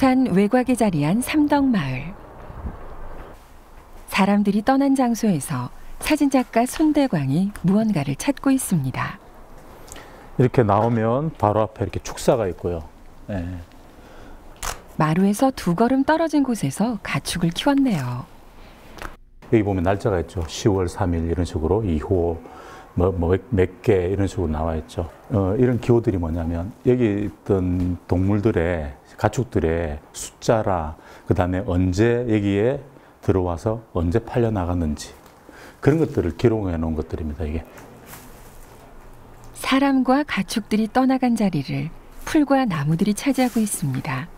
부산 외곽에 자리한 삼덕마을. 사람들이 떠난 장소에서 사진작가 손대광이 무언가를 찾고 있습니다. 이렇게 나오면 바로 앞에 이렇게 축사가 있고요. 예. 마루에서 두 걸음 떨어진 곳에서 가축을 키웠네요. 여기 보면 날짜가 있죠. 10월 3일 이런 식으로 2호 뭐몇 개 이런 식으로 나와 있죠. 어, 이런 기호들이 뭐냐면 여기 있던 동물들의 가축들의 숫자라 그 다음에 언제 여기에 들어와서 언제 팔려 나갔는지 그런 것들을 기록해 놓은 것들입니다. 이게 사람과 가축들이 떠나간 자리를 풀과 나무들이 차지하고 있습니다.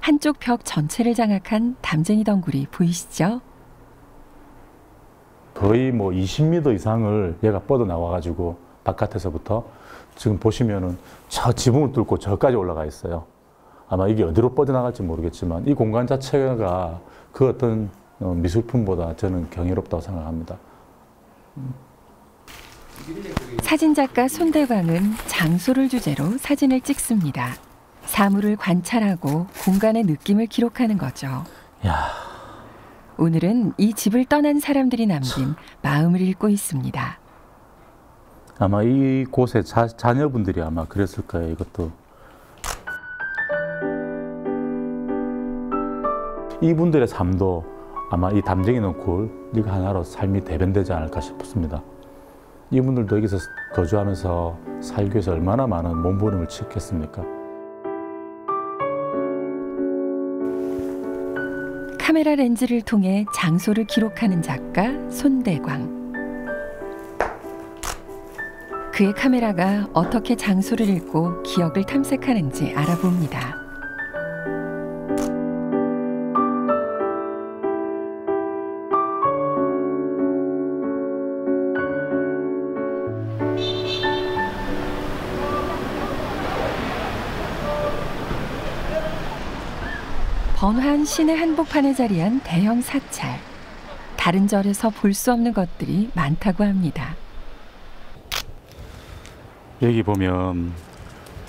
한쪽 벽 전체를 장악한 담쟁이 덩굴이 보이시죠? 거의 뭐 20m 이상을 얘가 뻗어 나와가지고 바깥에서부터 지금 보시면은 저 지붕을 뚫고 저까지 올라가 있어요. 아마 이게 어디로 뻗어나갈지 모르겠지만 이 공간 자체가 그 어떤 어, 미술품보다 저는 경이롭다고 생각합니다. 사진작가 손대광은 장소를 주제로 사진을 찍습니다. 사물을 관찰하고 공간의 느낌을 기록하는 거죠. 야, 오늘은 이 집을 떠난 사람들이 남긴 마음을 읽고 있습니다. 아마 이 곳에 자, 자녀분들이 아마 그랬을 거예요. 이것도 이분들의 삶도 아마 이 담쟁이 넝쿨 이거 하나로 삶이 대변되지 않을까 싶습니다. 이분들도 여기서 거주하면서 살기 위해서 얼마나 많은 몸부림을 치겠습니까? 카메라 렌즈를 통해 장소를 기록하는 작가 손대광. 그의 카메라가 어떻게 장소를 읽고 기억을 탐색하는지 알아봅니다. 번화한 시내 한복판에 자리한 대형 사찰. 다른 절에서 볼 수 없는 것들이 많다고 합니다. 여기 보면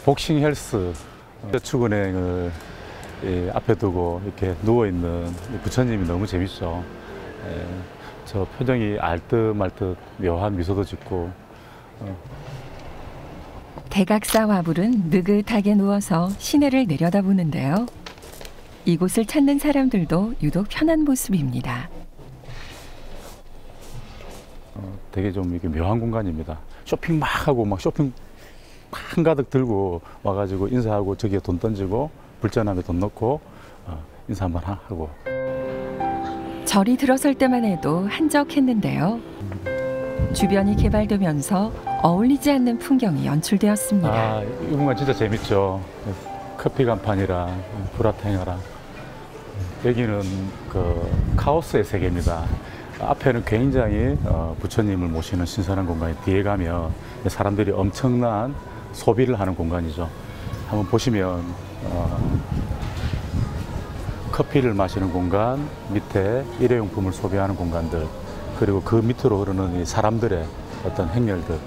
복싱 헬스 저축은행을 이 앞에 두고 이렇게 누워 있는 부처님이 너무 재밌죠. 예, 저 표정이 알듯말듯 묘한 미소도 짓고 대각사 와불은 느긋하게 누워서 시내를 내려다보는데요. 이곳을 찾는 사람들도 유독 편한 모습입니다. 어, 되게 좀 이렇게 묘한 공간입니다. 쇼핑 막 하고 막 쇼핑 한가득 들고 와가지고 인사하고 저기에 돈 던지고 불전함에 돈 넣고 어, 인사 한번 하고 절이 들어설 때만 해도 한적했는데요. 주변이 개발되면서 어울리지 않는 풍경이 연출되었습니다. 아, 이 공간 진짜 재밌죠. 커피 간판이랑 불화탱이랑 여기는 그 카오스의 세계입니다. 앞에는 굉장히 어, 부처님을 모시는 신선한 공간이 뒤에 가면 사람들이 엄청난 소비를 하는 공간이죠. 한번 보시면 어, 커피를 마시는 공간 밑에 일회용품을 소비하는 공간들 그리고 그 밑으로 흐르는 이 사람들의 어떤 행렬들.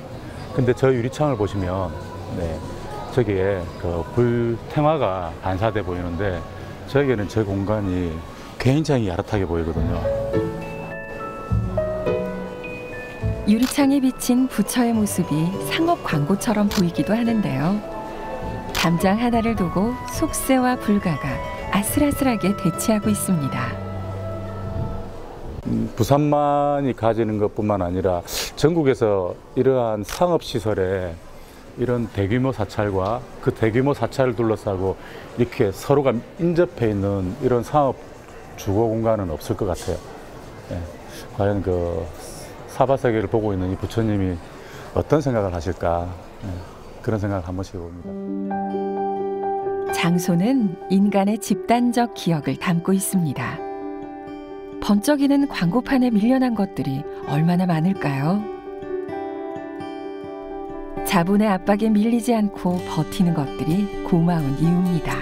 근데 저 유리창을 보시면 네, 저기에 그 불탱화가 반사돼 보이는데 저에게는 저 공간이 굉장히 야릇하게 보이거든요. 유리창에 비친 부처의 모습이 상업 광고처럼 보이기도 하는데요. 담장 하나를 두고 속세와 불가가 아슬아슬하게 대치하고 있습니다. 음, 부산만이 가지는 것뿐만 아니라 전국에서 이러한 상업시설에 이런 대규모 사찰과 그 대규모 사찰을 둘러싸고 이렇게 서로가 인접해 있는 이런 상업 주거 공간은 없을 것 같아요. 예. 과연 그 사바 세계를 보고 있는 이 부처님이 어떤 생각을 하실까 예. 그런 생각을 한 번씩 해봅니다. 장소는 인간의 집단적 기억을 담고 있습니다. 번쩍이는 광고판에 밀려난 것들이 얼마나 많을까요? 자본의 압박에 밀리지 않고 버티는 것들이 고마운 이유입니다.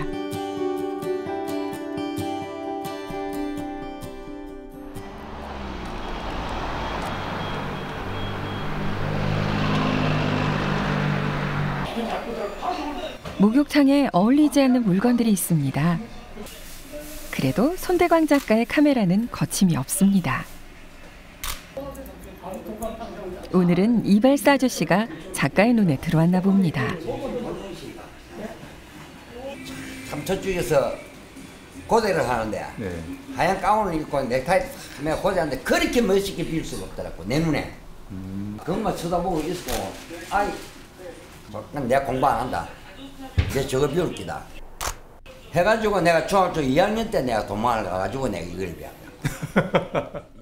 목욕탕에 어울리지 않는 물건들이 있습니다. 그래도 손대광 작가의 카메라는 거침이 없습니다. 오늘은 이발사 아저씨가 작가의 눈에 들어왔나 봅니다. 삼천 쪽에서 고대를 하는데 네. 하얀 가운을 입고 넥타이 하면 고대하는데 그렇게 멋있게 빌 수가 없더라고 내 눈에. 그것만 쳐다보고 있고 아이 난 내가 공부 안 한다. 내 저거 비울 기다. 해가지고 내가 중학교 2학년 때 내가 도망을 가가지고 내가 이걸 배웠다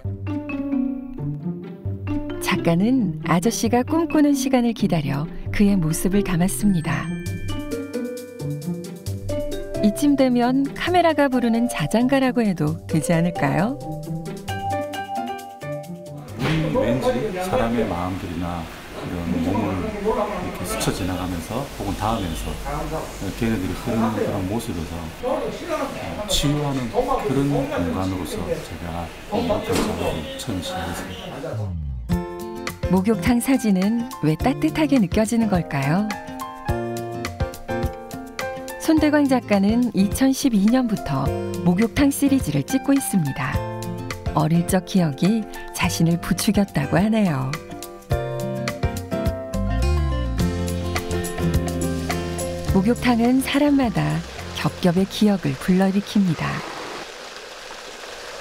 작가는 아저씨가 꿈꾸는 시간을 기다려 그의 모습을 담았습니다. 이쯤 되면 카메라가 부르는 자장가라고 해도 되지 않을까요? 우리 왠지 사람의 마음들이나 이런 몸을 이렇게 스쳐 지나가면서 혹은 닿으면서 걔네들이 흐르는 그런 모습에서 어, 치유하는 그런 공간으로서 제가 작업을 처음 시작했습니다. 목욕탕 사진은 왜 따뜻하게 느껴지는 걸까요? 손대광 작가는 2012년부터 목욕탕 시리즈를 찍고 있습니다. 어릴 적 기억이 자신을 부추겼다고 하네요. 목욕탕은 사람마다 겹겹의 기억을 불러일으킵니다.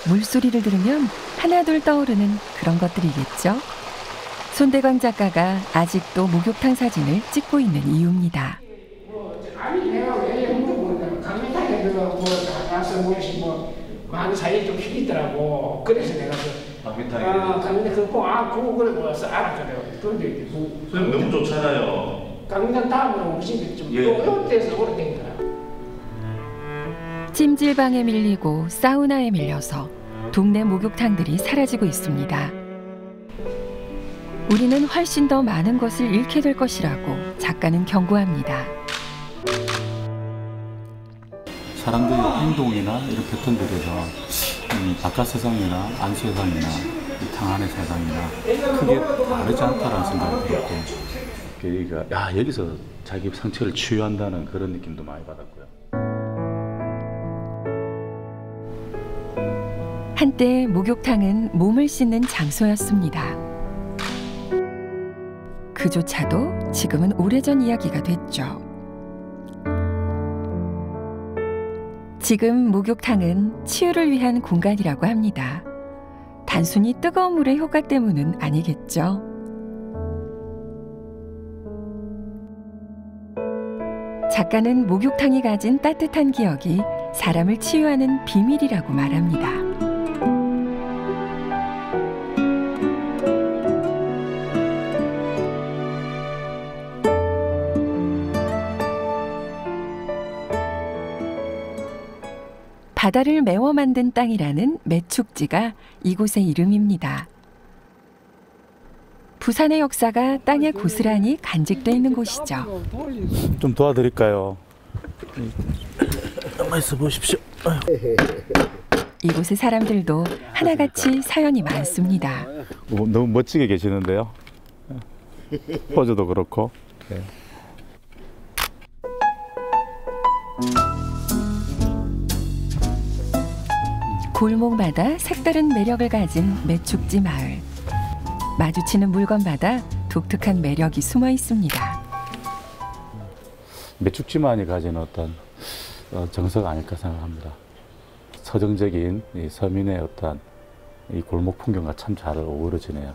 물소리를 들으면 하나둘 떠오르는 그런 것들이겠죠? 손대광 작가가 아직도 목욕탕 사진을 찍고 있는 이유입니다. 아니 내가 왜 물어보냐면 강민탕에 들어가고 나가서 뭐시 뭐 많은 사이 좀 힘있더라고 그래서 내가 그 강민탕에 아 그거 아 그거 그래 뭐서 알았거든 그런데 이제 그 선생님 너무 좋잖아요. 강민탕 다음으로 무슨 좀 예. 어려운 데서 오래된 거야 찜질방에 밀리고 사우나에 밀려서 동네 목욕탕들이 사라지고 있습니다. 우리는 훨씬 더 많은 것을 잃게 될 것이라고 작가는 경고합니다. 사람들의 행동이나 이런 패턴들에서 음, 바깥 세상이나 안 세상이나 이탕 안의 세상이나 크게 다르지 않다라는 생각이 들었고 여기가 야 여기서 자기 상처를 치유한다는 그런 느낌도 많이 받았고요. 한때 목욕탕은 몸을 씻는 장소였습니다. 그조차도 지금은 오래전 이야기가 됐죠. 지금 목욕탕은 치유를 위한 공간이라고 합니다. 단순히 뜨거운 물의 효과 때문은 아니겠죠. 작가는 목욕탕이 가진 따뜻한 기억이 사람을 치유하는 비밀이라고 말합니다. 바다를 메워 만든 땅이라는 매축지가 이곳의 이름입니다. 부산의 역사가 땅에 고스란히 간직돼 있는 곳이죠. 좀 도와드릴까요? 가만 있어 보십시오. 이곳의 사람들도 하나같이 사연이 많습니다. 어, 너무 멋지게 계시는데요. 포즈도 그렇고. 네. 골목마다 색다른 매력을 가진 매축지 마을. 마주치는 물건마다 독특한 매력이 숨어 있습니다. 매축지만이 가진 어떤 어, 정서가 아닐까 생각합니다. 서정적인 이 서민의 어떤 이 골목 풍경과 참 잘 어우러지네요.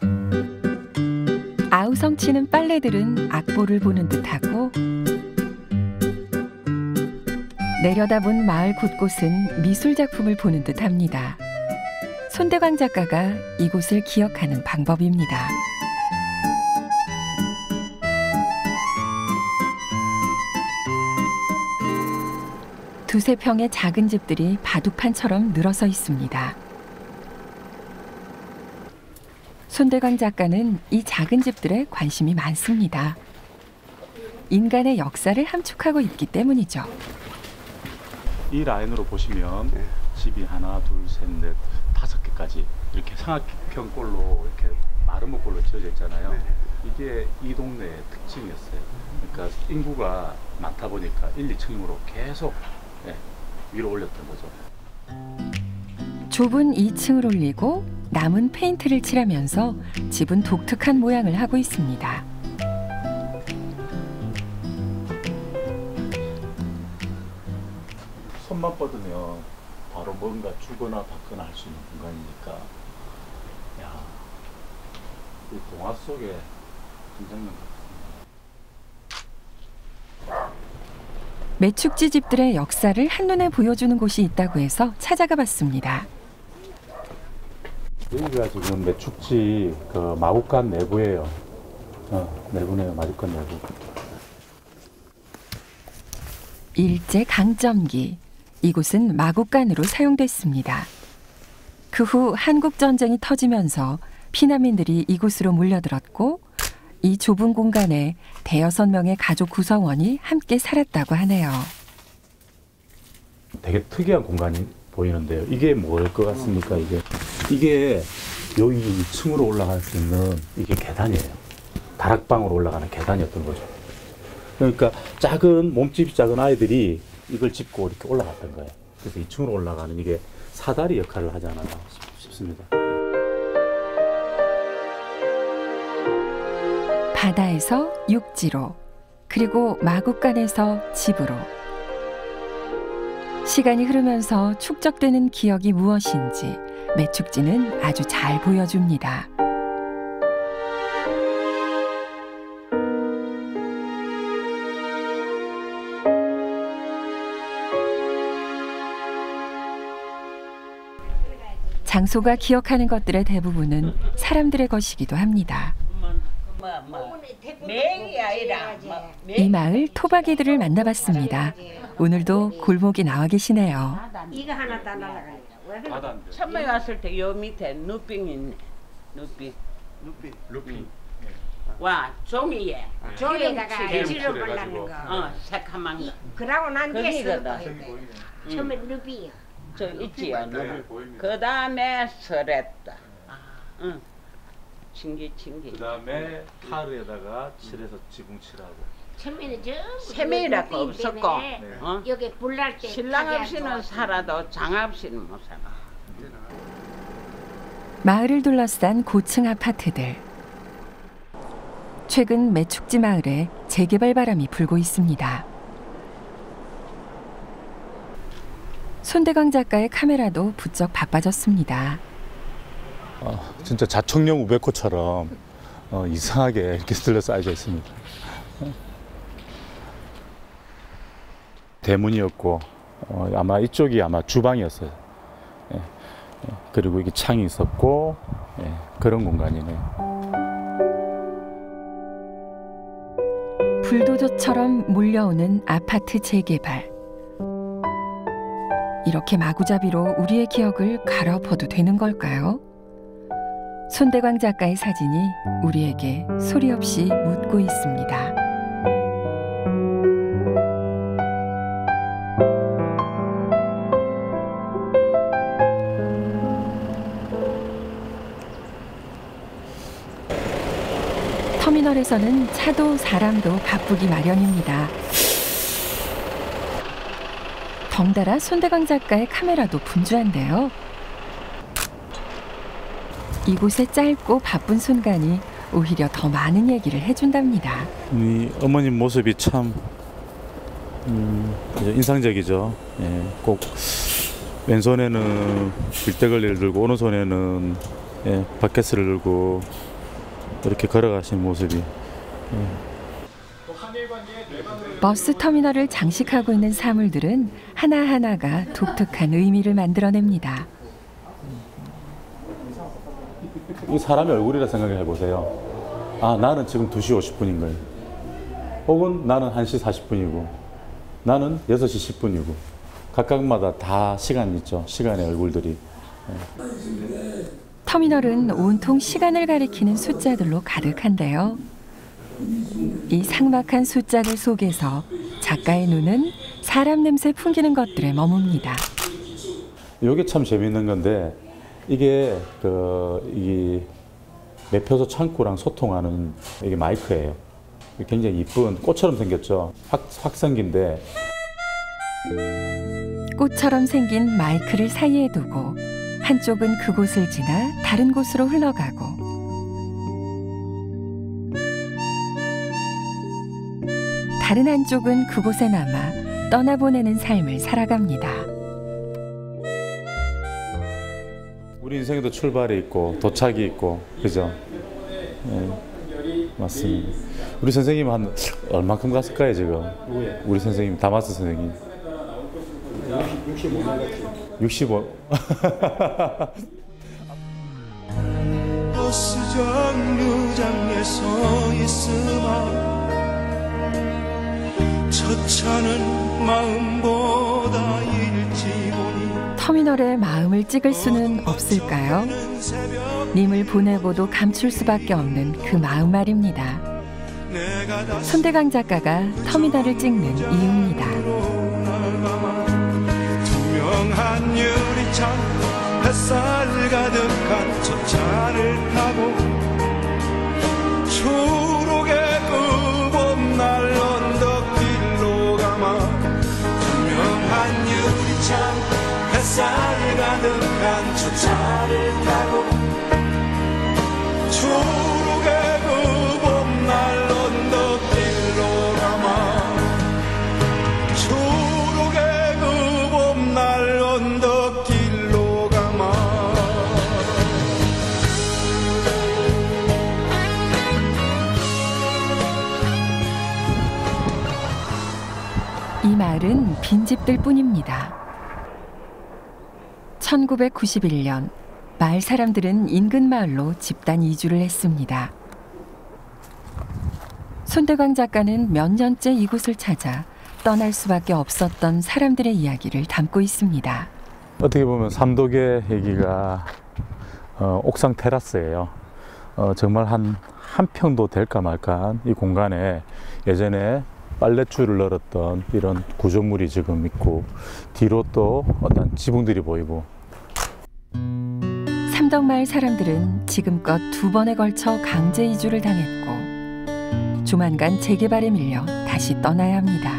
아우성 치는 빨래들은 악보를 보는 듯하고 내려다본 마을 곳곳은 미술 작품을 보는 듯합니다. 손대광 작가가 이곳을 기억하는 방법입니다. 두세 평의 작은 집들이 바둑판처럼 늘어서 있습니다. 손대광 작가는 이 작은 집들에 관심이 많습니다. 인간의 역사를 함축하고 있기 때문이죠. 이 라인으로 보시면 집이 하나, 둘, 셋, 넷, 다섯 개까지 이렇게 삼각형꼴로 이렇게 마름모꼴로 지어져 있잖아요. 이게 이 동네의 특징이었어요. 그러니까 인구가 많다 보니까 1, 2층으로 계속 예, 위로 올렸던 거죠. 좁은 2층을 올리고 남은 페인트를 칠하면서 집은 독특한 모양을 하고 있습니다. 손만 뻗으면 바로 뭔가 주거나 받거나 할 수 있는 공간이니까 야, 이 동화 속에 등장면 매축지 집들의 역사를 한눈에 보여주는 곳이 있다고 해서 찾아가 봤습니다. 여기가 지금 매축지 그 마국간 내부예요. 어, 내부네요. 마국간 내부. 일제 강점기 이곳은 마곡간으로 사용됐습니다. 그 후 한국 전쟁이 터지면서 피난민들이 이곳으로 몰려들었고 이 좁은 공간에 대여섯 명의 가족 구성원이 함께 살았다고 하네요. 되게 특이한 공간이 보이는데요. 이게 뭘 것 같습니까? 이게 이게 여기 2층으로 올라갈 수 있는 이게 계단이에요. 다락방으로 올라가는 계단이었던 거죠. 그러니까 작은 몸집이 작은 아이들이 이걸 짚고 이렇게 올라갔던 거예요. 그래서 2층으로 올라가는 이게 사다리 역할을 하지 않았나 싶- 싶습니다. 바다에서 육지로 그리고 마곡간에서 집으로 시간이 흐르면서 축적되는 기억이 무엇인지 매축지는 아주 잘 보여줍니다. 장소가 기억하는 것들의 대부분은 사람들의 것이기도 합니다. 이 마을 토박이들을 만나봤습니다. 오늘도 골목에 나와 계시네요. 이거 하나 다 그래? 처음에 왔을 때 요 밑에 누빙 있네 누빙 루피, 루피. 와 종이에 종이에다가 기름칠 질러 기름칠 발라는 거. 어 새카만 거. 그러고 난 뒤에. 쓰는 거 처음에 루비요. 저 있지요. 그 다음에 설했다 응 칭기 칭기 그 다음에 하루에다가 칠해서 지붕 칠하고. 처음에는 전부 세면이라고 루비 없었고 때문에 어? 여기 불날 때 신랑 없이는 하고. 살아도 장 없이는 못 살아 마을을 둘러싼 고층 아파트들. 최근 매축지 마을에 재개발 바람이 불고 있습니다. 손대광 작가의 카메라도 부쩍 바빠졌습니다. 어, 진짜 자청령 우베코처럼 어, 이상하게 이렇게 들러 쌓여져 있습니다. 대문이었고 어, 아마 이쪽이 아마 주방이었어요. 예, 예, 그리고 이게 창이 있었고 예, 그런 공간이네요. 불도저처럼 몰려오는 아파트 재개발. 이렇게 마구잡이로 우리의 기억을 갈아엎어도 되는 걸까요? 손대광 작가의 사진이 우리에게 소리 없이 묻고 있습니다. 터미널에서는 차도 사람도 바쁘기 마련입니다. 덩달아 손대광 작가의 카메라도 분주한데요. 이곳의 짧고 바쁜 순간이 오히려 더 많은 얘기를 해준답니다. 이 어머님 모습이 참 음, 인상적이죠. 예, 꼭 왼손에는 빌대걸리를 들고 오른손에는 예, 바켓을 들고 이렇게 걸어가시는 모습이 버스 터미널을 장식하고 있는 사물들은 하나하나가 독특한 의미를 만들어냅니다. 이 사람의 얼굴이라 생각해 보세요. 아, 나는 지금 2시 50분인 거예요. 혹은 나는 1시 40분이고, 나는 6시 10분이고, 각각마다 다 시간 있죠. 시간의 얼굴들이. 터미널은 온통 시간을 가리키는 숫자들로 가득한데요. 이 삭막한 숫자들 속에서 작가의 눈은 사람 냄새 풍기는 것들에 머뭅니다. 이게 참 재밌는 건데, 이게 그, 이 매표소 창구랑 소통하는 이게 마이크예요. 굉장히 이쁜 꽃처럼 생겼죠. 확, 확성기인데, 꽃처럼 생긴 마이크를 사이에 두고 한쪽은 그곳을 지나 다른 곳으로 흘러가고 다른 한쪽은 그곳에 남아 떠나보내는 삶을 살아갑니다. 우리 인생에도 출발이 있고 도착이 있고 그죠? 네, 맞습니다. 우리 선생님 한 얼마큼 갔을까요 지금? 우리 선생님 다마스 선생님. 65. 65. 저차는 마음보다 일찍 오니 터미널에 마음을 찍을 수는 없을까요? 님을 보내고도 감출 수밖에 없는 그 마음 말입니다. 손대강 작가가 터미널을 찍는 이유입니다. 투명한 유리창 햇살 가득한 저 차를 타고 유리창 햇살 가득한 첫 차를 타고 초록의 그 봄날 언덕길로 가마 초록의 그 봄날 언덕길로 가마 이 말은 빈집들 뿐입니다. 1991년 마을 사람들은 인근 마을로 집단 이주를 했습니다. 손대광 작가는 몇 년째 이곳을 찾아 떠날 수밖에 없었던 사람들의 이야기를 담고 있습니다. 어떻게 보면 삼독의 얘기가 어, 옥상 테라스예요. 어, 정말 한, 한 평도 될까 말까한 이 공간에 예전에 빨랫줄을 널었던 이런 구조물이 지금 있고 뒤로 또 어떤 지붕들이 보이고 삼덕마을 사람들은 지금껏 두 번에 걸쳐 강제 이주를 당했고 조만간 재개발에 밀려 다시 떠나야 합니다.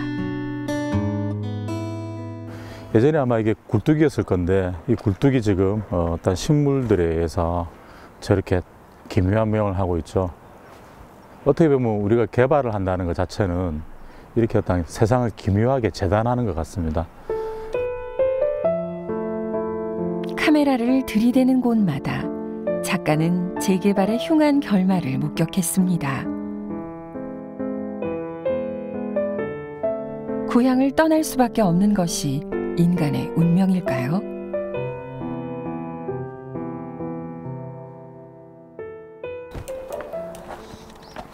예전에 아마 이게 굴뚝이었을 건데 이 굴뚝이 지금 어, 어떤 식물들에 의해서 저렇게 기묘한 모양을 하고 있죠. 어떻게 보면 우리가 개발을 한다는 것 자체는 이렇게 어떤 세상을 기묘하게 재단하는 것 같습니다. 카메라를 들이대는 곳마다 작가는 재개발의 흉한 결말을 목격했습니다. 고향을 떠날 수밖에 없는 것이 인간의 운명일까요?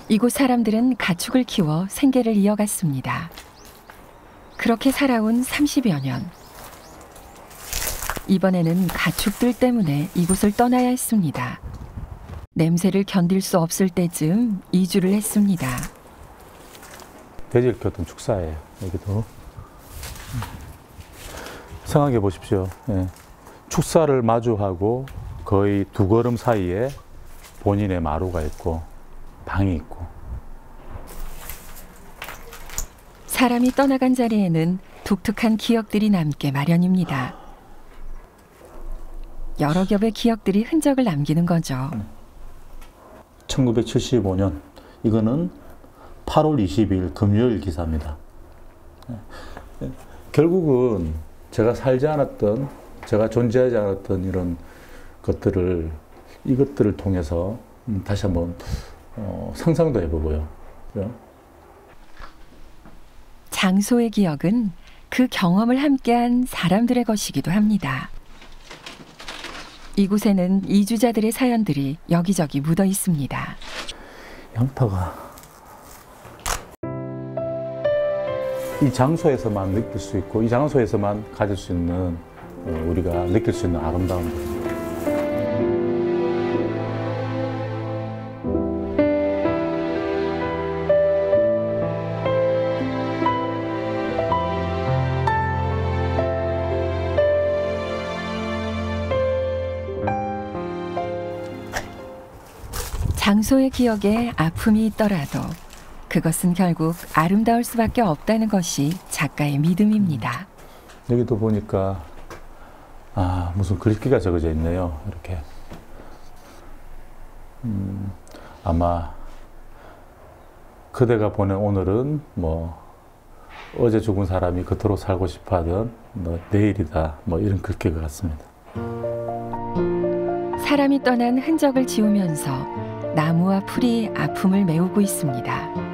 이곳 사람들은 가축을 키워 생계를 이어갔습니다. 그렇게 살아온 30여 년. 이번에는 가축들 때문에 이곳을 떠나야 했습니다. 냄새를 견딜 수 없을 때쯤 이주를 했습니다. 돼지를 키웠던 축사예요. 여기도. 생각해 보십시오. 예. 축사를 마주하고 거의 두 걸음 사이에 본인의 마루가 있고 방이 있고 사람이 떠나간 자리에는 독특한 기억들이 남게 마련입니다. 여러 겹의 기억들이 흔적을 남기는 거죠. 1975년 이거는 8월 22일 금요일 기사입니다. 예. 결국은 제가 살지 않았던 제가 존재하지 않았던 이런 것들을 이것들을 통해서 음, 다시 한번 어, 상상도 해보고요. 그죠? 장소의 기억은 그 경험을 함께한 사람들의 것이기도 합니다. 이곳에는 이주자들의 사연들이 여기저기 묻어 있습니다. 양파가 이 장소에서만 느낄 수 있고 이 장소에서만 가질 수 있는 어, 우리가 느낄 수 있는 아름다운 것. 장소의 기억에 아픔이 있더라도 그것은 결국 아름다울 수밖에 없다는 것이 작가의 믿음입니다. 여기도 보니까 아 무슨 글귀가 적어져 있네요. 이렇게 음, 아마 그대가 보낸 오늘은 뭐 어제 죽은 사람이 그토록 살고 싶어하던 뭐 내일이다 뭐 이런 글귀가 같습니다. 사람이 떠난 흔적을 지우면서 나무와 풀이 아픔을 메우고 있습니다.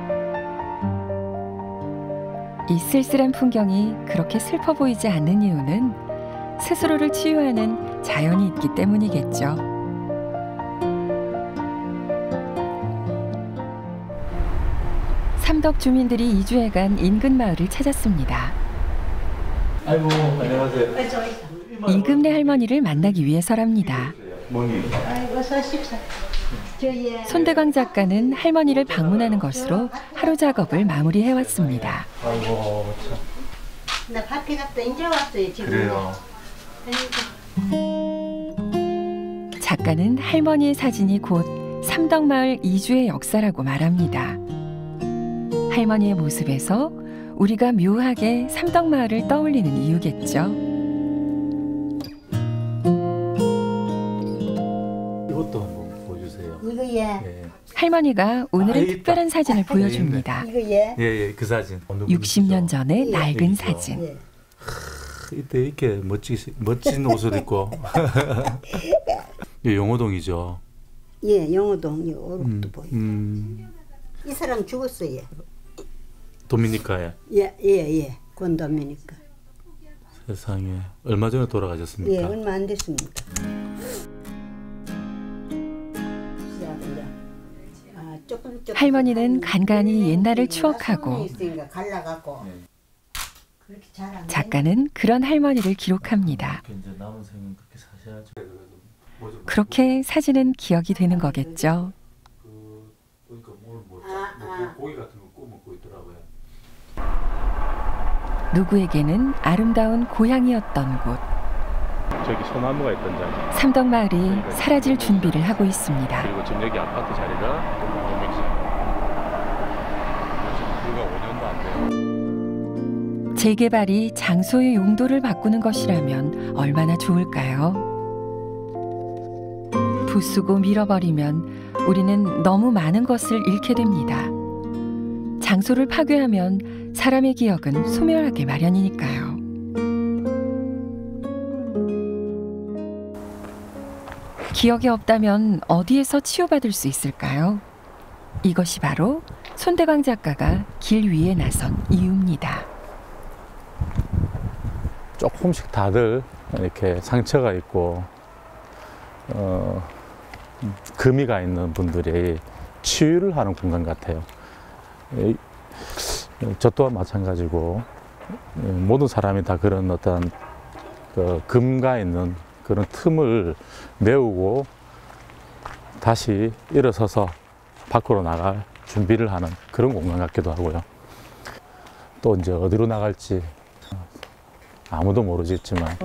이 쓸쓸한 풍경이 그렇게 슬퍼 보이지 않는 이유는 스스로를 치유하는 자연이 있기 때문이겠죠. 삼덕 주민들이 이주해간 인근 마을을 찾았습니다. 아이고 안녕하세요. 이금래 할머니를 만나기 위해서랍니다. 뭐니? 손대광 작가는 할머니를 방문하는 것으로 하루 작업을 마무리해왔습니다. 아이고 참. 나 밭에 갔다 이제 왔어요 지금. 그래요. 작가는 할머니의 사진이 곧 삼덕마을 이주의 역사라고 말합니다. 할머니의 모습에서 우리가 묘하게 삼덕마을을 떠올리는 이유겠죠. 할머니가 오늘은 아. 특별한 사진을 보여줍니다. 이거 얘. 예예 그 사진. 60년 전의 예. 낡은. 사진. 예. 이때 이렇게 멋지 멋진 옷을 입고. 이 용호동이죠. 예, 영어동 이 오른도 음, 보여. 음, 이 사람 죽었어요. 도미니카에 예, 예, 예. 권 도미니까. 세상에 얼마 전에 예, 돌아가셨습니까? 얼마 안 됐습니다. 할머니는 한- 간간히 옛날을 음, 추억하고 잘안 작가는 그런 할머니를 기록합니다. 그렇게 사진은 기억이 되는 거겠죠. 그 뭐, 아, 아. 먹고 있더라고요. 누구에게는 아름다운 고향이었던 곳. 저기 소나무가 있던 자리. 삼덕마을이 사라질 준비를 하고 있습니다. 그리고 지금 여기 아파트 자리가 재개발이 장소의 용도를 바꾸는 것이라면 얼마나 좋을까요? 부수고 밀어버리면 우리는 너무 많은 것을 잃게 됩니다. 장소를 파괴하면 사람의 기억은 소멸하기 마련이니까요. 기억이 없다면 어디에서 치유받을 수 있을까요? 이것이 바로 손대광 작가가 길 위에 나선 이유입니다. 조금씩 다들 이렇게 상처가 있고 어, 음, 금이가 있는 분들이 치유를 하는 공간 같아요. 이- 저 또한 마찬가지고 예, 모든 사람이 다 그런 어떤 그 금가 있는 그런 틈을 메우고 다시 일어서서 밖으로 나갈 준비를 하는 그런 공간 같기도 하고요. 또 이제 어디로 나갈지 아무도 모르겠지만